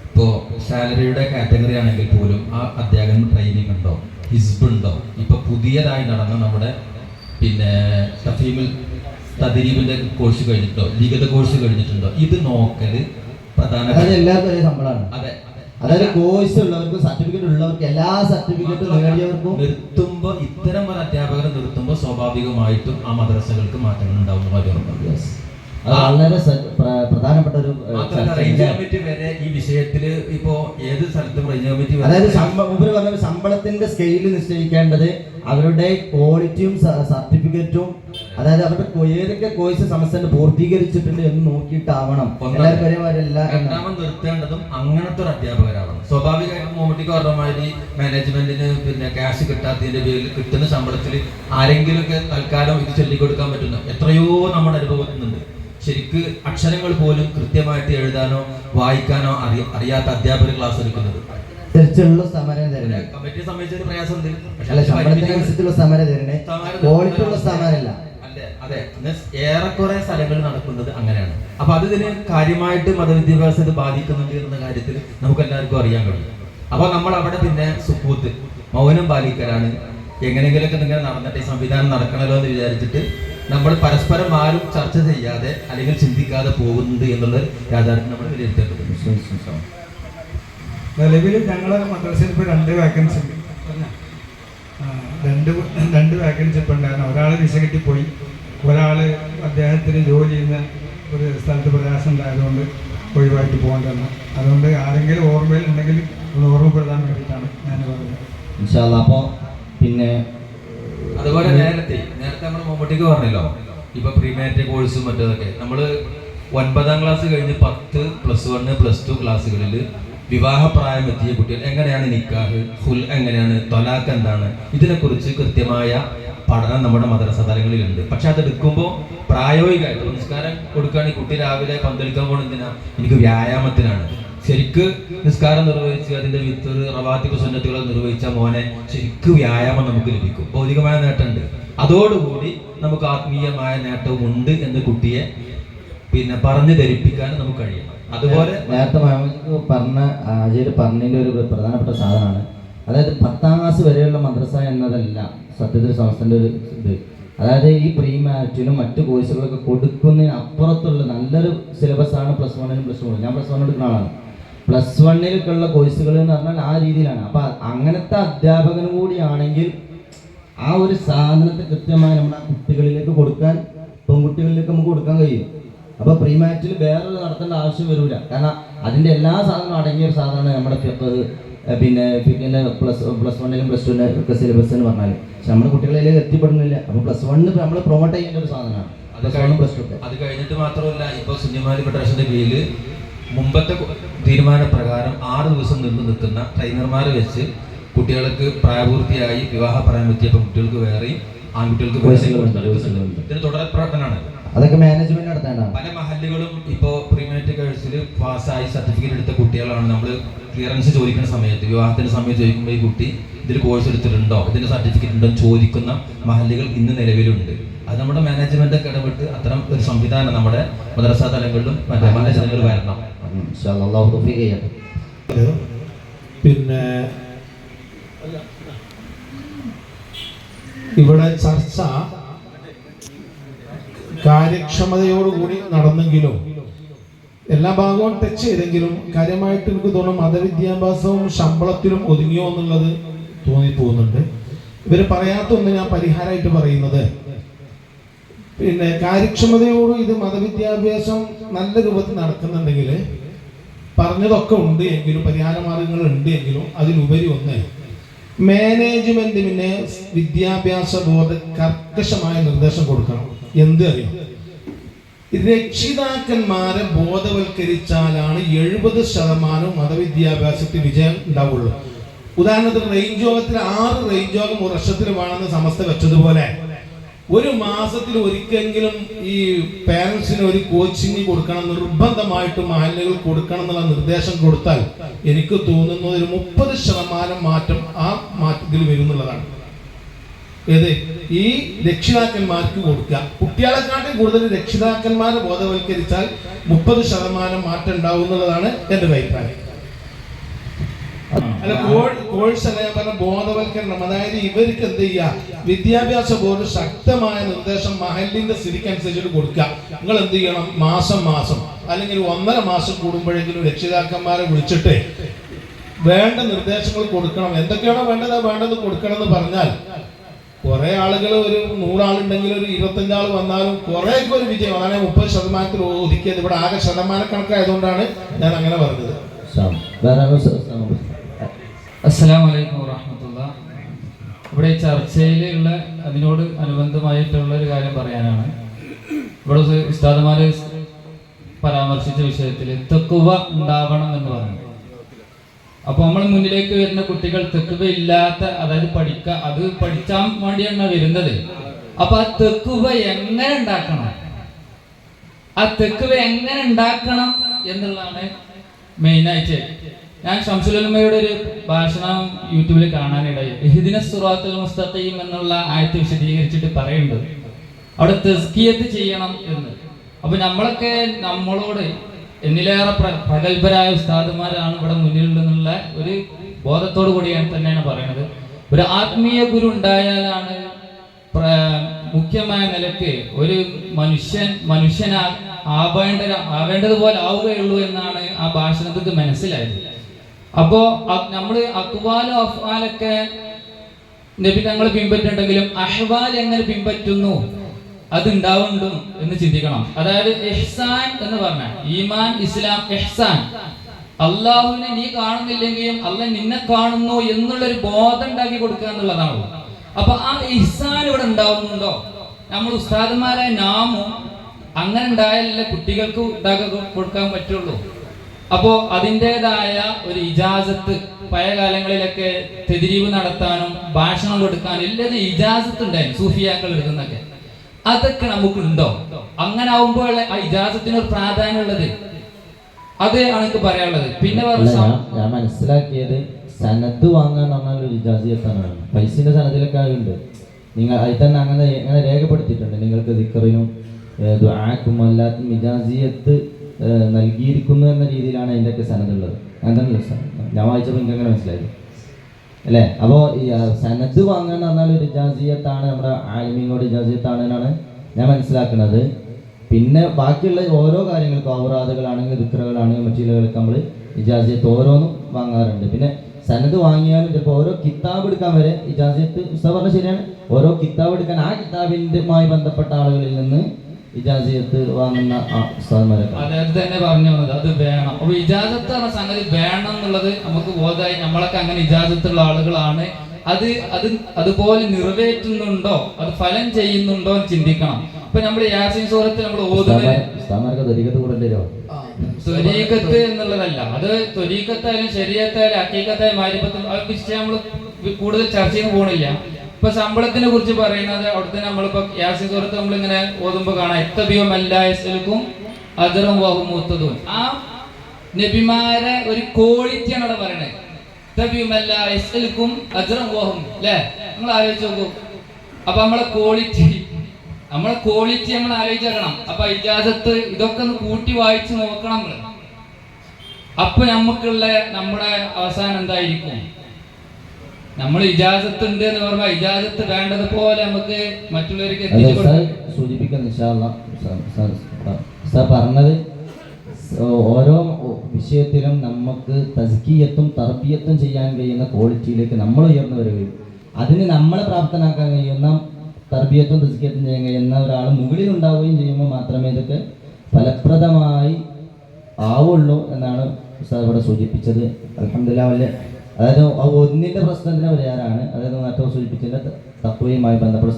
ഇപ്പോൾ സാലറിയുടെ കാറ്റഗറി ആണെങ്കിൽ പോലും ആ അധ്യാപകന് ട്രെയിനിങ് ഉണ്ടോ? ഹിസ്ബ് ഉണ്ടോ? ഇപ്പൊ പുതിയതായി നടന്ന നമ്മുടെ പിന്നെ തഫീമിൽ തദരീബിന്റെ കോഴ്സ് കഴിഞ്ഞിട്ടോ ലിഖിത കോഴ്സ് കഴിഞ്ഞിട്ടുണ്ടോ? ഇത് നോക്കൽ അതായത് എല്ലാവർക്കും ഒരേ ശമ്പളമാണ്. അതെ. അതായത് കോഴ്സ് ഉള്ളവർക്കും സർട്ടിഫിക്കറ്റ് ഉള്ളവർക്കും എല്ലാ സർട്ടിഫിക്കറ്റും നേടിയവർക്കും നിർത്തുമ്പോ ഇത്തരം ഒരു അധ്യാപകരെ നിർത്തുമ്പോൾ സ്വാഭാവികമായിട്ടും ആ മദ്രസകൾക്ക് മാറ്റങ്ങൾ ഉണ്ടാവും വളരെ പ്രധാനപ്പെട്ട ഒരു വരെ ഈ വിഷയത്തിൽ ഇപ്പോ ഏത് സ്ഥലത്തും അതായത് പറഞ്ഞ ശമ്പളത്തിന്റെ സ്കെയിൽ നിശ്ചയിക്കേണ്ടത് അവരുടെ ക്വാളിറ്റിയും സർട്ടിഫിക്കറ്റും അതായത് അവരുടെ ഏതൊക്കെ കോഴ്സ് സമസ്തന്റെ പൂർത്തീകരിച്ചിട്ടുണ്ട് എന്ന് നോക്കിയിട്ടാവണം. രണ്ടാമത് നിർത്തേണ്ടതും അങ്ങനത്തെ ഒരു അധ്യാപകരാവണം. സ്വാഭാവികമായിട്ടും മമ്മൂട്ടിക്ക് മാനേജ്മെന്റിന് പിന്നെ ക്യാഷ് കിട്ടാത്തതിന്റെ പേരിൽ കിട്ടുന്ന ശമ്പളത്തിൽ ആരെങ്കിലുമൊക്കെ തൽക്കാലം ഇത് ചൊല്ലിക്കൊടുക്കാൻ പറ്റുന്ന എത്രയോ നമ്മുടെ അനുഭവത്തിനുണ്ട്. ശരിക്ക് അക്ഷരങ്ങൾ പോലും കൃത്യമായിട്ട് എഴുതാനോ വായിക്കാനോ അറിയ അറിയാത്ത അധ്യാപകർ ക്ലാസ് എടുക്കുന്നത്. തിരിച്ചുള്ള സമരം തരണേ കമ്മിറ്റിയെ സംബന്ധിച്ചൊരു പ്രയാസമുണ്ട്. പക്ഷേ ശമ്പളത്തിനനുസരിച്ചുള്ള സമരം തരണേ സമരമല്ല. അതെ. ഏറെക്കുറെ സ്ഥലങ്ങൾ നടക്കുന്നത് അങ്ങനെയാണ്. അപ്പൊ അത് ഇതിന് കാര്യമായിട്ട് മതവിദ്യാഭ്യാസത്തെ ബാധിക്കുന്നുണ്ട് എന്ന കാര്യത്തിൽ നമുക്ക് എല്ലാവർക്കും അറിയാൻ കഴിയും. അപ്പൊ നമ്മൾ അവിടെ പിന്നെ സുക്കൂത്ത് മൗനം പാലിക്കലാണ്. എങ്ങനെയെങ്കിലൊക്കെ ഇങ്ങനെ നടന്നിട്ട് ഈ സംവിധാനം നടക്കണമല്ലോ എന്ന് വിചാരിച്ചിട്ട് നമ്മൾ പരസ്പരം ആരും ചർച്ച ചെയ്യാതെ അല്ലെങ്കിൽ ചിന്തിക്കാതെ പോകുന്നത് എന്നുള്ള യാഥാർത്ഥ്യം നമ്മൾ വിലയിരുത്തേണ്ടതുണ്ട്. നിലവിൽ ഞങ്ങളെ മദ്രസയിൽ ഇപ്പോൾ രണ്ട് വേക്കൻസി ഉണ്ട്. രണ്ട് രണ്ട് വേക്കൻസി ഇപ്പോൾ ഉണ്ടായിരുന്നു. ഒരാൾ വിസ കിട്ടിപ്പോയി. ഒരാൾ അദ്ദേഹത്തിന് ജോലി ചെയ്യുന്ന ഒരു സ്ഥലത്ത് പ്രയാസം ഉണ്ടായതുകൊണ്ട് ഒഴിവാക്കി പോകേണ്ടതാണ് അതുകൊണ്ട് ആരെങ്കിലും ഓർമ്മയിൽ ഉണ്ടെങ്കിൽ ഓർമ്മപ്പെടുത്താൻ വേണ്ടിയിട്ടാണ് ഞാൻ പറഞ്ഞത്. അപ്പോൾ അപ്പോ പിന്നെ അതുപോലെ നേരത്തെ നേരത്തെ നമ്മൾ മമ്മൂട്ടിക്ക് പറഞ്ഞല്ലോ ഇപ്പൊ പ്രീമാരിറ്റി കോഴ്സും മറ്റേതൊക്കെ. നമ്മൾ ഒൻപതാം ക്ലാസ് കഴിഞ്ഞ് പത്ത് പ്ലസ് വണ് പ്ലസ് ടു ക്ലാസ്സുകളിൽ വിവാഹപ്രായം എത്തിയ കുട്ടികൾ എങ്ങനെയാണ് നിക്കാഹ് ഫുൽ എങ്ങനെയാണ് തൊലാക്ക് എന്താണ്? ഇതിനെക്കുറിച്ച് കൃത്യമായ പഠനം നമ്മുടെ മദ്രസ തലങ്ങളിലുണ്ട്. പക്ഷെ അത് എടുക്കുമ്പോൾ പ്രായോഗികമായിട്ട് നിസ്കാരം കൊടുക്കുകയാണെങ്കിൽ കുട്ടി രാവിലെ പന്തളിക്കാൻ പോകുന്നത് എന്തിനാ എനിക്ക് വ്യായാമത്തിനാണ്. ശരിക്ക് നിസ്കാരം നിർവഹിച്ച് അതിന്റെ വിത്തർ റവാത്തിക്ക് സുന്നത്തുകൾ നിർവഹിച്ച മോനെ ശരിക്ക് വ്യായാമം നമുക്ക് ലഭിക്കും. ഭൗതികമായ നേട്ടമുണ്ട്. അതോടുകൂടി നമുക്ക് ആത്മീയമായ നേട്ടവും ഉണ്ട് എന്ന് കുട്ടിയെ പിന്നെ പറഞ്ഞു ധരിപ്പിക്കാൻ നമുക്ക് കഴിയണം. അതുപോലെ നേരത്തെ പറഞ്ഞ ആചാര്യ പറഞ്ഞതിന്റെ ഒരു പ്രധാനപ്പെട്ട സാധനമാണ്. അതായത് പത്താം ക്ലാസ് വരെയുള്ള മദ്രസ എന്നതല്ല സത്യത്തിൽ സംസ്ഥാന ഒരു ഇത്. അതായത് ഈ പ്രീ മാറ്റിനും മറ്റു കോഴ്സുകളൊക്കെ കൊടുക്കുന്നതിന് അപ്പുറത്തുള്ള നല്ലൊരു സിലബസ് ആണ് പ്ലസ് വണ്ണിനും പ്ലസ് ടു ഞാൻ പ്ലസ് വൺ എടുക്കുന്ന ആളാണ്. പ്ലസ് വണ്ണിലേക്കുള്ള കോഴ്സുകൾ എന്ന് പറഞ്ഞാൽ ആ രീതിയിലാണ്. അപ്പൊ അങ്ങനത്തെ അധ്യാപകനും കൂടിയാണെങ്കിൽ ആ ഒരു സാധനത്തെ കൃത്യമായി നമ്മുടെ ആ കുട്ടികളിലേക്ക് കൊടുക്കാൻ പെൺകുട്ടികളിലേക്ക് നമുക്ക് കൊടുക്കാൻ കഴിയും. അപ്പൊ പ്രീമാറ്റിൽ വേറെ നടത്തേണ്ട ആവശ്യം വരില്ല കാരണം അതിന്റെ എല്ലാ സാധനവും അടങ്ങിയ ഒരു സാധനമാണ് നമ്മുടെ പിന്നെ പിന്നെ പ്ലസ് പ്ലസ് വണ്ണിലും പ്ലസ് ടുവിന്റെ ഒക്കെ സിലബസ് എന്ന് പറഞ്ഞാൽ പക്ഷെ നമ്മുടെ കുട്ടികളിലേക്ക് എത്തിപ്പെടുന്നില്ല. അപ്പൊ പ്ലസ് വണ്ണിൽ നമ്മൾ പ്രൊമോട്ട് ചെയ്യേണ്ട ഒരു സാധനമാണ്. അത് പ്ലസ് വണ്ണും പ്ലസ് ടു അത് കഴിഞ്ഞിട്ട് മാത്രമല്ല ഇപ്പൊ സുന്യമാലി ഫെഡറേഷന്റെ കീഴിൽ മുമ്പത്തെ തീരുമാനപ്രകാരം ആറ് ദിവസം നിന്ന് നിൽക്കുന്ന ട്രെയിനർമാരെ വെച്ച് കുട്ടികൾക്ക് പ്രായപൂർത്തിയായി വിവാഹ പ്രായം എത്തിയപ്പോൾ കുട്ടികൾക്ക് വേറെയും ആൺകുട്ടികൾക്ക് ഇതിന് തുടർ പ്രവർത്തനമാണ് അതൊക്കെ മാനേജ്മെന്റ് നടത്തേണ്ട പല മഹല്ലുകളും ഇപ്പോൾ പ്രീമിയറ്റ് കേഴ്സിൽ പാസ്സായി സർട്ടിഫിക്കറ്റ് എടുത്ത കുട്ടികളാണ് നമ്മൾ ക്ലിയറൻസ് ചോദിക്കുന്ന സമയത്ത് വിവാഹത്തിന്റെ സമയത്ത് ചോദിക്കുമ്പോൾ ഈ കുട്ടി ഇതിൽ കോഴ്സ് എടുത്തിട്ടുണ്ടോ? ഇതിന്റെ സർട്ടിഫിക്കറ്റ് ഉണ്ടോ ചോദിക്കുന്ന മഹല്ലുകൾ ഇന്ന് നിലവിലുണ്ട്. അത് നമ്മുടെ മാനേജ്മെന്റ് ഒക്കെ ഇടപെട്ട് അത്തരം ഒരു സംവിധാനം നമ്മുടെ മദ്രസാ തലങ്ങളിലും മറ്റേ മാനേജ്മെന്റുകൾ വരണം. പിന്നെ ഇവിടെ ചർച്ച കാര്യക്ഷമതയോടുകൂടി നടന്നെങ്കിലും എല്ലാ ഭാഗവും ടച്ച് ചെയ്തെങ്കിലും കാര്യമായിട്ട് എനിക്ക് തോന്നുന്നു മതവിദ്യാഭ്യാസവും ശമ്പളത്തിലും ഒതുങ്ങിയോ എന്നുള്ളത് തോന്നിപ്പോകുന്നുണ്ട്. ഇവർ പറയാത്ത ഒന്ന് ഞാൻ പരിഹാരമായിട്ട് പറയുന്നത്. പിന്നെ കാര്യക്ഷമതയോട് ഇത് മതവിദ്യാഭ്യാസം നല്ല രൂപത്തിൽ നടക്കുന്നുണ്ടെങ്കിൽ പറഞ്ഞതൊക്കെ ഉണ്ട് എങ്കിലും പരിഹാര മാർഗങ്ങൾ ഉണ്ട് എങ്കിലും അതിലുപരി ഒന്ന് മാനേജ്മെന്റിന് വിദ്യാഭ്യാസ ബോധ കർക്കശമായ നിർദ്ദേശം കൊടുക്കണം. എന്ത് അറിയാം? രക്ഷിതാക്കന്മാരെ ബോധവൽക്കരിച്ചാലാണ് എഴുപത് ശതമാനം മതവിദ്യാഭ്യാസത്തിൽ വിജയം ഉണ്ടാവുള്ളൂ. ഉദാഹരണത്തിന് റേഞ്ച് യോഗത്തിൽ ആറ് റേഞ്ച് യോഗം വർഷത്തിൽ വേണമെന്ന് സമസ്ത വെച്ചതുപോലെ ഒരു മാസത്തിൽ ഒരിക്കലെങ്കിലും ഈ പേരൻസിന് ഒരു കോച്ചിങ് കൊടുക്കണം നിർബന്ധമായിട്ട് മാലിന്യങ്ങൾ കൊടുക്കണം എന്നുള്ള നിർദ്ദേശം കൊടുത്താൽ എനിക്ക് തോന്നുന്നത് ഒരു മുപ്പത് ശതമാനം മാറ്റം ആ മാറ്റത്തിൽ വരുന്നുള്ളതാണ് ഏത്? ഈ രക്ഷിതാക്കന്മാർക്ക് കൊടുക്കുക. കുട്ടികളെക്കാട്ടും കൂടുതൽ രക്ഷിതാക്കന്മാരെ ബോധവൽക്കരിച്ചാൽ മുപ്പത് ശതമാനം മാറ്റം ഉണ്ടാവും എന്നുള്ളതാണ് എന്റെ അഭിപ്രായം. അല്ല കോഴ്- കോഴ്സ് അല്ല ബോധവൽക്കരണം. അതായത് ഇവർക്ക് എന്ത് ചെയ്യുക വിദ്യാഭ്യാസ ബോർഡ് ശക്തമായ നിർദ്ദേശം മഹലിന്റെ സ്ഥിതിക്കനുസരിച്ചിട്ട് കൊടുക്കുക. നിങ്ങൾ എന്ത് ചെയ്യണം? മാസം മാസം അല്ലെങ്കിൽ ഒന്നര മാസം കൂടുമ്പോഴെങ്കിലും രക്ഷിതാക്കന്മാരെ വിളിച്ചിട്ട് വേണ്ട നിർദ്ദേശങ്ങൾ കൊടുക്കണം. എന്തൊക്കെയാണോ വേണ്ടത്? വേണ്ടത് കൊടുക്കണം എന്ന് പറഞ്ഞാൽ കുറെ ആളുകൾ ഒരു നൂറാളുണ്ടെങ്കിൽ ഒരു ഇരുപത്തഞ്ചാൾ വന്നാലും കുറേയൊക്കെ ഒരു വിജയം. അതാണ് മുപ്പത് ശതമാനത്തിൽ ഒതുക്കിയത് ഇവിടെ ആകെ ശതമാനക്കണക്കായതുകൊണ്ടാണ് ഞാൻ അങ്ങനെ പറഞ്ഞത്. വറഹമത്തുള്ള. ഇവിടെ ചർച്ചയിലുള്ള അതിനോട് അനുബന്ധമായിട്ടുള്ള ഒരു കാര്യം പറയാനാണ്. ഇവിടെ ഉസ് ഉസ്താദുമാര് പരാമർശിച്ച വിഷയത്തിൽ തെക്കുവ ഉണ്ടാവണം എന്ന് പറഞ്ഞു. അപ്പൊ നമ്മൾ മുന്നിലേക്ക് വരുന്ന കുട്ടികൾ തെക്കുവയില്ലാത്ത അതായത് പഠിക്ക അത് പഠിച്ചാൻ വേണ്ടിയാണ് വരുന്നത്? അപ്പൊ ആ തെക്കുവ എങ്ങനെ ഉണ്ടാക്കണം? ആ തെക്കുവ എങ്ങനെ ഉണ്ടാക്കണം എന്നുള്ളതാണ് മെയിനായിട്ട്. ഞാൻ ഷംസുലമ്മയുടെ ഒരു ഭാഷണം യൂട്യൂബിൽ കാണാനിടയായി. ഇഹ്ദിന സുറാത്തുൽ മുസ്തഖീം എന്നുള്ള ആയത്ത് വിശദീകരിച്ചിട്ട് പറയുന്നുണ്ട്. അവിടെ തെസ്കിയത്ത് ചെയ്യണം എന്ന്. അപ്പൊ നമ്മളൊക്കെ നമ്മളോട് എന്നിലേറെ പ്ര- പ്രഗത്ഭരായ ഉസ്താദുമാരാണ് ഇവിടെ മുന്നിലുണ്ടെന്നുള്ള ഒരു ബോധത്തോടു കൂടിയാണ് തന്നെയാണ് പറയുന്നത്. ഒരു ആത്മീയ ഗുരു ഉണ്ടായാലാണ് മുഖ്യമായ നിലയ്ക്ക് ഒരു മനുഷ്യൻ മനുഷ്യനാ ആവേണ്ട ആവേണ്ടതുപോലെ ആവുകയുള്ളൂ എന്നാണ് ആ ഭാഷണത്തിൽ മനസ്സിലായത്. അപ്പോ നമ്മൾ അക്വാലും അഫ്വാലൊക്കെ നബി തങ്ങൾ പിൻപറ്റുണ്ടെങ്കിലും അഹ്വാൽ എങ്ങനെ പിൻപറ്റുന്നു? അത് ഉണ്ടാവുന്നുണ്ടോ എന്ന് ചിന്തിക്കണം. അതായത് എഹ്സാൻ എന്ന് പറഞ്ഞ ഈമാൻ ഇസ്ലാം എഹ്സാൻ. അള്ളാഹുവിനെ നീ കാണുന്നില്ലെങ്കിലും അല്ല നിന്നെ കാണുന്നു എന്നുള്ളൊരു ബോധം ഉണ്ടാക്കി കൊടുക്കുക എന്നുള്ളതാണ്. അപ്പൊ ആ ഇഹ്സാൻ ഇവിടെ ഉണ്ടാവുന്നുണ്ടോ? നമ്മൾ ഉസ്താദന്മാരായ നാമോ അങ്ങനെ ഉണ്ടായാലല്ലേ കുട്ടികൾക്ക് ഉണ്ടാക്കി കൊടുക്കാൻ പറ്റുള്ളൂ. അപ്പോ അതിന്റെതായ ഒരു ഇജാസത്ത് പഴയ കാലങ്ങളിലൊക്കെ തെതിരീവ് നടത്താനും ഭാഷണം കൊടുക്കാനും എല്ലാതും ഇജാസത്ത് ഉണ്ടായിരുന്നു സൂഫിയാക്കൾ എടുക്കുന്നൊക്കെ അതൊക്കെ നമുക്കുണ്ടോ? അങ്ങനെ ആവുമ്പോൾ ആ ഇജാസത്തിന് ഒരു പ്രാധാന്യം ഉള്ളത് അത് എനിക്ക് പറയാനുള്ളത്. പിന്നെ ഞാൻ മനസ്സിലാക്കിയത് സനത്ത് വാങ്ങാൻ പറഞ്ഞാൽ ഒരു ഇജാസിയത്താണ് പൈസന്റെ സനത്തിലൊക്കെ ഉണ്ട് നിങ്ങൾ അതിൽ തന്നെ അങ്ങനെ അങ്ങനെ രേഖപ്പെടുത്തിയിട്ടുണ്ട്. നിങ്ങൾക്ക് ദിക്കറിനും ദുആക്കും അല്ലാത്തും ഇജാസിയത്ത് നൽകിയിരിക്കുന്നു എന്ന രീതിയിലാണ് അതിന്റെയൊക്കെ സനതുള്ളത് അങ്ങനത്തെ ഞാൻ വായിച്ചപ്പോൾ എനിക്ക് അങ്ങനെ മനസ്സിലായി അല്ലേ? അപ്പോൾ സനത്ത് വാങ്ങാൻ പറഞ്ഞാൽ ഒരു ഇജാസിയത്താണ് നമ്മുടെ ആലിമിയോട് ഇജാസിയത്താണ് എന്നാണ് ഞാൻ മനസ്സിലാക്കുന്നത്. പിന്നെ ബാക്കിയുള്ള ഓരോ കാര്യങ്ങൾക്കും ഔറാദുകളാണെങ്കിൽ ദുഃഖകളാണെങ്കിൽ മറ്റീലുകളൊക്കെ നമ്മൾ ഇജാസിയത്ത് ഓരോന്നും വാങ്ങാറുണ്ട്. പിന്നെ സനത് വാങ്ങിയാലും ചിലപ്പോൾ ഓരോ കിതാബ് എടുക്കാൻ വരെ ഇജാസിയത്ത് ഉസ്താദ് പറഞ്ഞ ശരിയാണ് ഓരോ കിതാബ് എടുക്കാൻ ആ കിതാബിന്റെമായി ബന്ധപ്പെട്ട ആളുകളിൽ നിന്ന് ഇജാസിയത്ത് വാങ്ങുന്ന ഉസ്താദ്മാരൊക്കെ അതായത് തന്നെ പറഞ്ഞു വന്നത്. അത് വേണം. അപ്പൊ ഇജാസത്ത് എന്ന സംഗതി വേണം എന്നുള്ളത് നമുക്ക് ബോധമായി നമ്മളൊക്കെ അങ്ങനെ ഇജാസത്തുള്ള ആളുകളാണ്. അത് അത് അതുപോലെ നിറവേറ്റുന്നുണ്ടോ? അത് ഫലം ചെയ്യുന്നുണ്ടോ എന്ന് ചിന്തിക്കണം. ഇപ്പൊ നമ്മൾ യാസീൻ സൂറത്ത് നമ്മൾ ഓതുന്നത് ത്വരീക്കത്ത് എന്നുള്ളതല്ല. അത് ത്വരീക്കത്തായാലും ശരീരത്തായാലും അക്കീക്കത്തായാലും മാരിപ്പത്തും അത് വിഷയം നമ്മൾ കൂടുതൽ ചർച്ച ചെയ്യാൻ പോണില്ല. ഇപ്പൊ ശമ്പളത്തിനെ കുറിച്ച് പറയുന്നത് അവിടുത്തെ നമ്മളിപ്പോ യാസി സുഹൃത്ത് നമ്മളിങ്ങനെ ഓതുമ്പോ കാണാം. എത്തബിയും എല്ലാക്കും അതിറും വാഹും മൂത്തതും. ആ നബിമാരെ ഒരു ക്വാളിറ്റിയാണ് അവിടെ പറയണേ. എത്തബിയും അജറും വാഹും അല്ലേ നമ്മൾ ആലോചിച്ച് നോക്കൂ. അപ്പൊ നമ്മളെ ക്വാളിറ്റി നമ്മളെ ക്വാളിറ്റി നമ്മൾ ആലോചിച്ചേക്കണം അപ്പൊ ഇജാസത്ത് ഇതൊക്കെ ഒന്ന് കൂട്ടി വായിച്ച് നോക്കണം നമ്മൾ അപ്പൊ നമുക്കുള്ള നമ്മുടെ അവസാനം എന്തായിരിക്കും? നമ്മൾ ഇജാസത്ത് ഉണ്ട് എന്ന് പറഞ്ഞാൽ ഇജാസത്ത് വേണ്ടതുപോലെ നമുക്ക് മറ്റുള്ളവർക്ക് സൂചിപ്പിക്കുന്ന പറഞ്ഞത് ഓരോ വിഷയത്തിലും നമുക്ക് തസ്കീയത്തും തർബിയത്തും ചെയ്യാൻ കഴിയുന്ന ക്വാളിറ്റിയിലേക്ക് നമ്മൾ ഉയർന്നു വരികയും അതിന് നമ്മളെ പ്രാപ്തനാക്കാൻ കഴിയുന്ന തർബിയത്തും തസ്കീയത്തും ചെയ്യാൻ കഴിയുന്ന ഒരാൾ മുകളിൽ ഉണ്ടാവുകയും ചെയ്യുമ്പോൾ മാത്രമേ ഇതൊക്കെ ഫലപ്രദമായി ആവുള്ളൂ എന്നാണ് സാർ ഇവിടെ സൂചിപ്പിച്ചത്. അലഹമില്ല വലിയ അതായത് ആ ഒന്നിന്റെ പ്രശ്നത്തിന് പരിഹാരമാണ് അതായത് നേരത്തെ സൂചിപ്പിച്ചതിന്റെ തത്വയുമായി ബന്ധപ്പെട്ട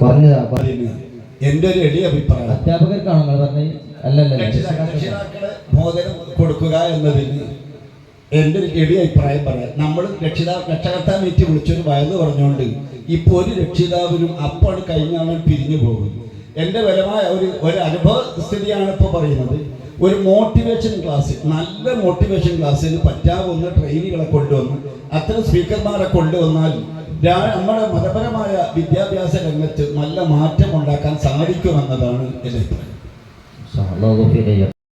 കുറഞ്ഞതാ കുറഞ്ഞ എന്റെ ഒരു എളിയ അഭിപ്രായം. അധ്യാപകർക്കാണോ നിങ്ങൾ പറഞ്ഞത്? അല്ലല്ല രക്ഷിതാ- രക്ഷിതാക്കളെ കൊടുക്കുക എന്നതിന് എന്റെ ഒരു എളിയ അഭിപ്രായം പറയാം. നമ്മൾ രക്ഷിതാ രക്ഷകർത്താൻ മീറ്റ് വിളിച്ചൊരു വയന്ന് പറഞ്ഞുകൊണ്ട് ഇപ്പോൾ ഒരു രക്ഷിതാവിനും അപ്പാണ് കഴിഞ്ഞാണ് പിരിഞ്ഞു പോകും എന്റെ ബലമായ ഒരു ഒരു അനുഭവ സ്ഥിതിയാണ് ഇപ്പോൾ പറയുന്നത്. ഒരു മോട്ടിവേഷൻ ക്ലാസ് നല്ല മോട്ടിവേഷൻ ക്ലാസ്സിന് പറ്റാവുന്ന ട്രെയിനികളെ കൊണ്ടുവന്ന്. അത്തരം സ്പീക്കർമാരെ കൊണ്ടുവന്നാൽ നമ്മുടെ മതപരമായ വിദ്യാഭ്യാസ രംഗത്ത് നല്ല മാറ്റം ഉണ്ടാക്കാൻ സാധിക്കുമെന്നതാണ് എന്റെ അഭിപ്രായം.